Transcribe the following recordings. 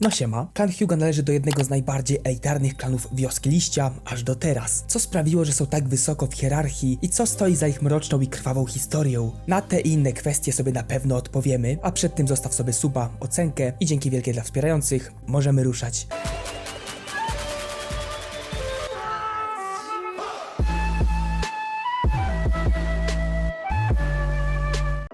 No siema, klan Hyuga należy do jednego z najbardziej elitarnych klanów wioski liścia, aż do teraz. Co sprawiło, że są tak wysoko w hierarchii i co stoi za ich mroczną i krwawą historią? Na te i inne kwestie sobie na pewno odpowiemy, a przed tym zostaw sobie suba, ocenkę i dzięki wielkie dla wspierających, możemy ruszać.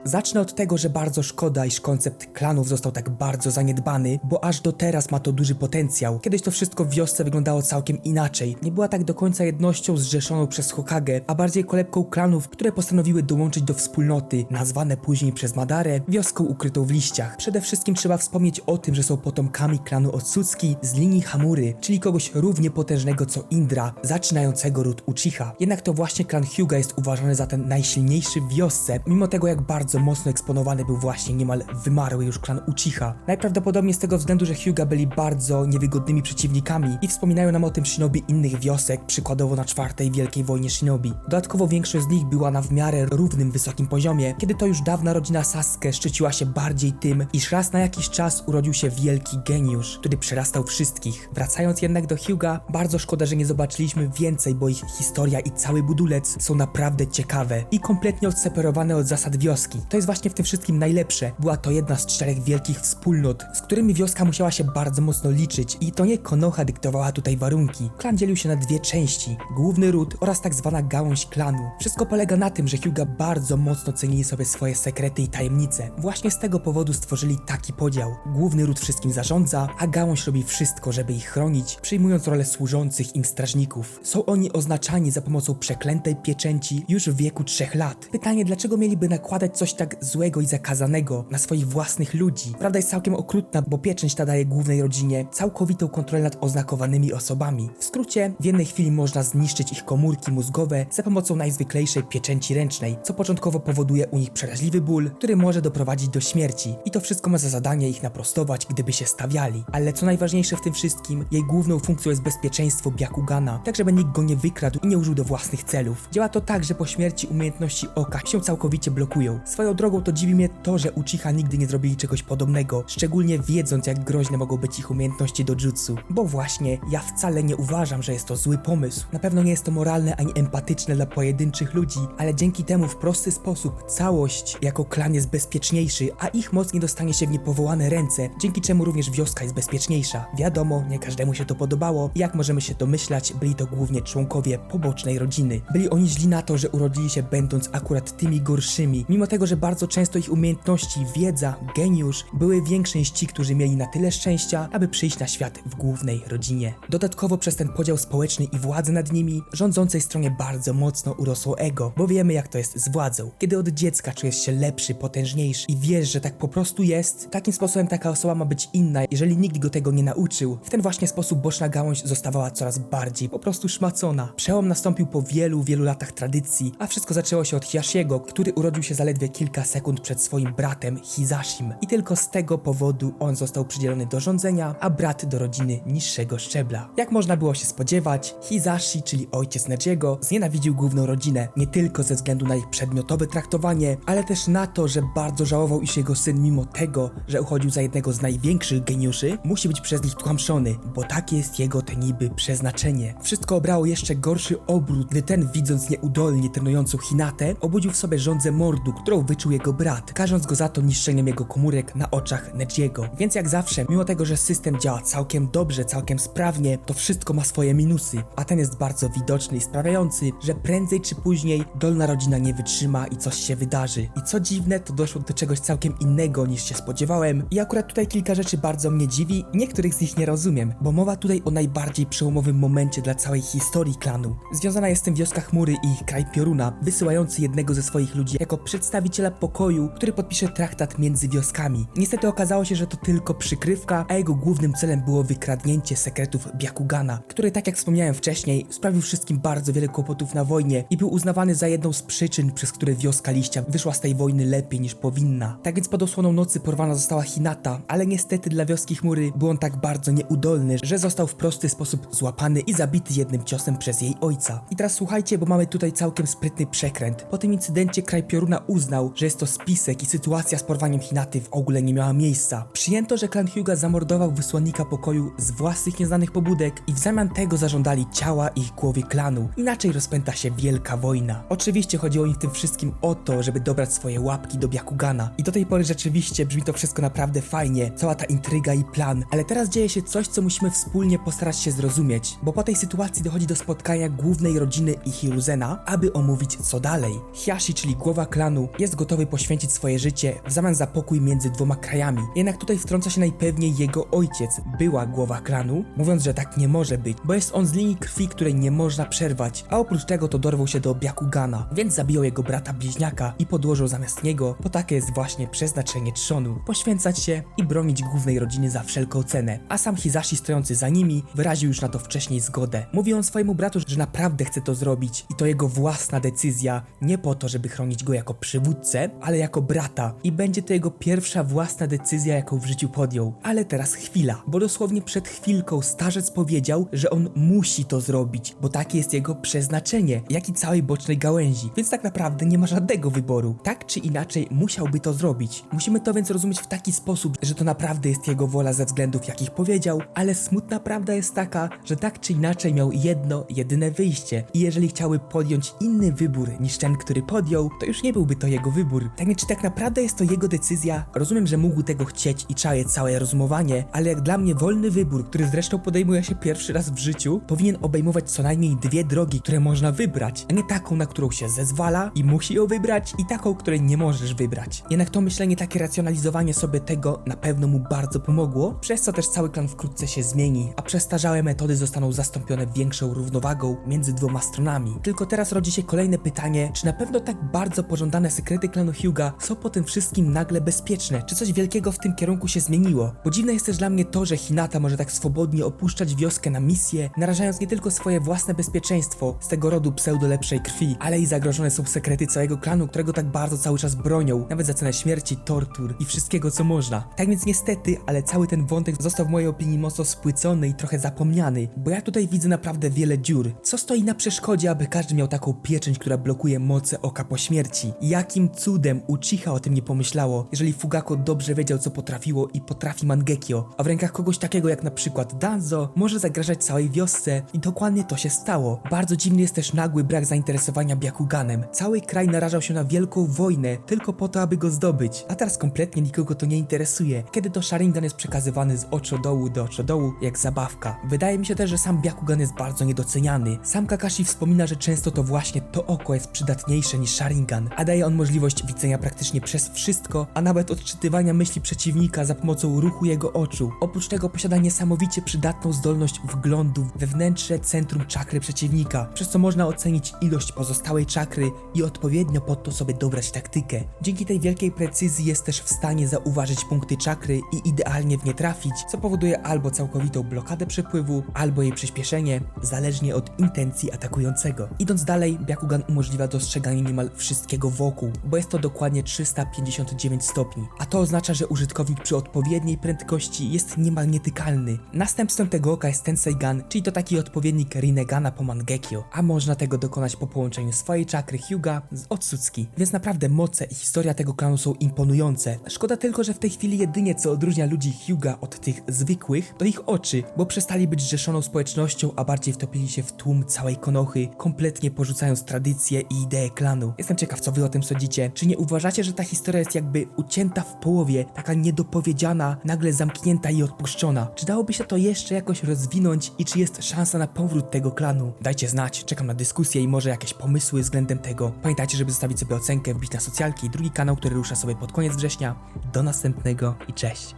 Zacznę od tego, że bardzo szkoda, iż koncept klanów został tak bardzo zaniedbany, bo aż do teraz ma to duży potencjał. Kiedyś to wszystko w wiosce wyglądało całkiem inaczej. Nie była tak do końca jednością zrzeszoną przez Hokage, a bardziej kolebką klanów, które postanowiły dołączyć do wspólnoty, nazwane później przez Madarę wioską ukrytą w liściach. Przede wszystkim trzeba wspomnieć o tym, że są potomkami klanu Otsuki z linii Hamury, czyli kogoś równie potężnego co Indra, zaczynającego ród Uchiha. Jednak to właśnie klan Hyuga jest uważany za ten najsilniejszy w wiosce, mimo tego jak bardzo mocno eksponowany był właśnie niemal wymarły już klan Uchiha. Najprawdopodobniej z tego względu, że Hyuga byli bardzo niewygodnymi przeciwnikami i wspominają nam o tym shinobi innych wiosek, przykładowo na czwartej wielkiej wojnie shinobi. Dodatkowo większość z nich była na w miarę równym wysokim poziomie, kiedy to już dawna rodzina Sasuke szczyciła się bardziej tym, iż raz na jakiś czas urodził się wielki geniusz, który przerastał wszystkich. Wracając jednak do Hyuga, bardzo szkoda, że nie zobaczyliśmy więcej, bo ich historia i cały budulec są naprawdę ciekawe i kompletnie odseparowane od zasad wioski. To jest właśnie w tym wszystkim najlepsze. Była to jedna z czterech wielkich wspólnot, z którymi wioska musiała się bardzo mocno liczyć i to nie Konoha dyktowała tutaj warunki. Klan dzielił się na dwie części, główny ród oraz tak zwana gałąź klanu. Wszystko polega na tym, że Hyuga bardzo mocno cenili sobie swoje sekrety i tajemnice. Właśnie z tego powodu stworzyli taki podział. Główny ród wszystkim zarządza, a gałąź robi wszystko, żeby ich chronić, przyjmując rolę służących im strażników. Są oni oznaczani za pomocą przeklętej pieczęci już w wieku trzech lat. Pytanie, dlaczego mieliby nakładać coś tak złego i zakazanego na swoich własnych ludzi? Prawda jest całkiem okrutna, bo pieczęć ta daje głównej rodzinie całkowitą kontrolę nad oznakowanymi osobami. W skrócie, w jednej chwili można zniszczyć ich komórki mózgowe za pomocą najzwyklejszej pieczęci ręcznej, co początkowo powoduje u nich przeraźliwy ból, który może doprowadzić do śmierci. I to wszystko ma za zadanie ich naprostować, gdyby się stawiali. Ale co najważniejsze w tym wszystkim, jej główną funkcją jest bezpieczeństwo Byakugana, tak żeby nikt go nie wykradł i nie użył do własnych celów. Działa to tak, że po śmierci umiejętności oka się całkowicie blokują. Swoją drogą to dziwi mnie to, że Uchiha nigdy nie zrobili czegoś podobnego, szczególnie wiedząc jak groźne mogą być ich umiejętności do jutsu. Bo właśnie, ja wcale nie uważam, że jest to zły pomysł. Na pewno nie jest to moralne ani empatyczne dla pojedynczych ludzi, ale dzięki temu w prosty sposób całość jako klan jest bezpieczniejszy, a ich moc nie dostanie się w niepowołane ręce, dzięki czemu również wioska jest bezpieczniejsza. Wiadomo, nie każdemu się to podobało, jak możemy się domyślać, byli to głównie członkowie pobocznej rodziny. Byli oni źli na to, że urodzili się będąc akurat tymi gorszymi, mimo tego, że bardzo często ich umiejętności, wiedza, geniusz były większe niż ci, którzy mieli na tyle szczęścia, aby przyjść na świat w głównej rodzinie. Dodatkowo przez ten podział społeczny i władzę nad nimi, rządzącej stronie bardzo mocno urosło ego, bo wiemy jak to jest z władzą. Kiedy od dziecka czujesz się lepszy, potężniejszy i wiesz, że tak po prostu jest, takim sposobem taka osoba ma być inna, jeżeli nikt go tego nie nauczył. W ten właśnie sposób boczna gałąź zostawała coraz bardziej po prostu szmacona. Przełom nastąpił po wielu, wielu latach tradycji, a wszystko zaczęło się od Hiashiego, który urodził się zaledwie kilka sekund przed swoim bratem Hizashim. I tylko z tego powodu on został przydzielony do rządzenia, a brat do rodziny niższego szczebla. Jak można było się spodziewać, Hizashi, czyli ojciec Nejiego, znienawidził główną rodzinę, nie tylko ze względu na ich przedmiotowe traktowanie, ale też na to, że bardzo żałował, iż jego syn mimo tego, że uchodził za jednego z największych geniuszy, musi być przez nich tłamszony, bo takie jest jego te niby przeznaczenie. Wszystko obrało jeszcze gorszy obrót, gdy ten widząc nieudolnie trenującą Hinatę, obudził w sobie żądzę mordu, którą wyczuł jego brat, karząc go za to niszczeniem jego komórek na oczach Nejiego. Więc jak zawsze, mimo tego, że system działa całkiem dobrze, całkiem sprawnie, to wszystko ma swoje minusy, a ten jest bardzo widoczny i sprawiający, że prędzej czy później dolna rodzina nie wytrzyma i coś się wydarzy. I co dziwne, to doszło do czegoś całkiem innego niż się spodziewałem i akurat tutaj kilka rzeczy bardzo mnie dziwi, niektórych z nich nie rozumiem, bo mowa tutaj o najbardziej przełomowym momencie dla całej historii klanu. Związana jest tym wioska chmury i kraj pioruna, wysyłający jednego ze swoich ludzi jako przedstawiciela pokoju, który podpisze traktat między wioskami. Niestety okazało się, że to tylko przykrywka, a jego głównym celem było wykradnięcie sekretów Byakugana, który tak jak wspomniałem wcześniej, sprawił wszystkim bardzo wiele kłopotów na wojnie i był uznawany za jedną z przyczyn, przez które wioska liścia wyszła z tej wojny lepiej niż powinna. Tak więc pod osłoną nocy porwana została Hinata, ale niestety dla wioski chmury był on tak bardzo nieudolny, że został w prosty sposób złapany i zabity jednym ciosem przez jej ojca. I teraz słuchajcie, bo mamy tutaj całkiem sprytny przekręt. Po tym incydencie kraj pioruna uznał, że jest to spisek i sytuacja z porwaniem Hinaty w ogóle nie miała miejsca. Przyjęto, że klan Hyuga zamordował wysłannika pokoju z własnych nieznanych pobudek i w zamian tego zażądali ciała ich głowy klanu. Inaczej rozpęta się wielka wojna. Oczywiście chodziło im w tym wszystkim o to, żeby dobrać swoje łapki do Byakugana. I do tej pory rzeczywiście brzmi to wszystko naprawdę fajnie, cała ta intryga i plan, ale teraz dzieje się coś, co musimy wspólnie postarać się zrozumieć, bo po tej sytuacji dochodzi do spotkania głównej rodziny i Hiruzena, aby omówić co dalej. Hiashi, czyli głowa klanu, jest gotowy poświęcić swoje życie w zamian za pokój między dwoma krajami. Jednak tutaj wtrąca się najpewniej jego ojciec, była głowa klanu, mówiąc, że tak nie może być, bo jest on z linii krwi, której nie można przerwać, a oprócz tego to dorwał się do Byakugana, więc zabijał jego brata bliźniaka i podłożył zamiast niego, bo takie jest właśnie przeznaczenie trzonu, poświęcać się i bronić głównej rodziny za wszelką cenę. A sam Hizashi stojący za nimi wyraził już na to wcześniej zgodę. Mówi on swojemu bratu, że naprawdę chce to zrobić i to jego własna decyzja, nie po to, żeby chronić go jako przywódcę, ale jako brata i będzie to jego pierwsza własna decyzja, jaką w życiu podjął. Ale teraz chwila, bo dosłownie przed chwilką starzec powiedział, że on musi to zrobić, bo takie jest jego przeznaczenie, jak i całej bocznej gałęzi, więc tak naprawdę nie ma żadnego wyboru. Tak czy inaczej musiałby to zrobić. Musimy to więc rozumieć w taki sposób, że to naprawdę jest jego wola ze względów, jakich powiedział, ale smutna prawda jest taka, że tak czy inaczej miał jedno, jedyne wyjście i jeżeli chciałby podjąć inny wybór niż ten, który podjął, to już nie byłby to jego wybór. Tak czy tak naprawdę jest to jego decyzja? Rozumiem, że mógł tego chcieć i czaję całe rozumowanie, ale jak dla mnie wolny wybór, który zresztą podejmuje się pierwszy raz w życiu, powinien obejmować co najmniej dwie drogi, które można wybrać, a nie taką, na którą się zezwala i musi ją wybrać i taką, której nie możesz wybrać. Jednak to myślenie, takie racjonalizowanie sobie tego na pewno mu bardzo pomogło, przez co też cały klan wkrótce się zmieni, a przestarzałe metody zostaną zastąpione większą równowagą między dwoma stronami. Tylko teraz rodzi się kolejne pytanie, czy na pewno tak bardzo pożądane sekrety klanu Hyuga są po tym wszystkim nagle bezpieczne? Czy coś wielkiego w tym kierunku się zmieniło? Bo dziwne jest też dla mnie to, że Hinata może tak swobodnie opuszczać wioskę na misję, narażając nie tylko swoje własne bezpieczeństwo z tego rodu pseudo lepszej krwi, ale i zagrożone są sekrety całego klanu, którego tak bardzo cały czas bronią, nawet za cenę śmierci, tortur i wszystkiego co można. Tak więc niestety, ale cały ten wątek został w mojej opinii mocno spłycony i trochę zapomniany, bo ja tutaj widzę naprawdę wiele dziur. Co stoi na przeszkodzie, aby każdy miał taką pieczęć, która blokuje moce oka po śmierci? Jakim cudem Uchiha o tym nie pomyślało, jeżeli Fugako dobrze wiedział co potrafiło i potrafi Mangekyo, a w rękach kogoś takiego jak na przykład Danzo może zagrażać całej wiosce i dokładnie to się stało. Bardzo dziwny jest też nagły brak zainteresowania Byakuganem. Cały kraj narażał się na wielką wojnę tylko po to, aby go zdobyć, a teraz kompletnie nikogo to nie interesuje, kiedy to Sharingan jest przekazywany z oczodołu do oczodołu jak zabawka. Wydaje mi się też, że sam Byakugan jest bardzo niedoceniany. Sam Kakashi wspomina, że często to właśnie to oko jest przydatniejsze niż Sharingan, a daje on możliwość widzenia praktycznie przez wszystko, a nawet odczytywania myśli przeciwnika za pomocą ruchu jego oczu. Oprócz tego posiada niesamowicie przydatną zdolność wglądu we wnętrze centrum czakry przeciwnika, przez co można ocenić ilość pozostałej czakry i odpowiednio pod to sobie dobrać taktykę. Dzięki tej wielkiej precyzji jest też w stanie zauważyć punkty czakry i idealnie w nie trafić, co powoduje albo całkowitą blokadę przepływu, albo jej przyspieszenie, zależnie od intencji atakującego. Idąc dalej, Byakugan umożliwia dostrzeganie niemal wszystkiego wokół, bo jest to dokładnie 359 stopni, a to oznacza, że użytkownik przy odpowiedniej prędkości jest niemal nietykalny. Następstwem tego oka jest Tenseigan, czyli to taki odpowiednik Rinegana po Mangekyo, a można tego dokonać po połączeniu swojej czakry Hyuga z Otsutsuki, więc naprawdę moce i historia tego klanu są imponujące. Szkoda tylko, że w tej chwili jedynie co odróżnia ludzi Hyuga od tych zwykłych, to ich oczy, bo przestali być rzeszoną społecznością, a bardziej wtopili się w tłum całej konochy, kompletnie porzucając tradycje i idee klanu. Jestem ciekaw, co wy o tym sądzicie. Czy nie uważacie, że ta historia jest jakby ucięta w połowie, taka niedopowiedziana, nagle zamknięta i odpuszczona? Czy dałoby się to jeszcze jakoś rozwinąć i czy jest szansa na powrót tego klanu? Dajcie znać, czekam na dyskusję i może jakieś pomysły względem tego. Pamiętajcie, żeby zostawić sobie ocenkę, wbić na socjalki i drugi kanał, który rusza sobie pod koniec września. Do następnego i cześć!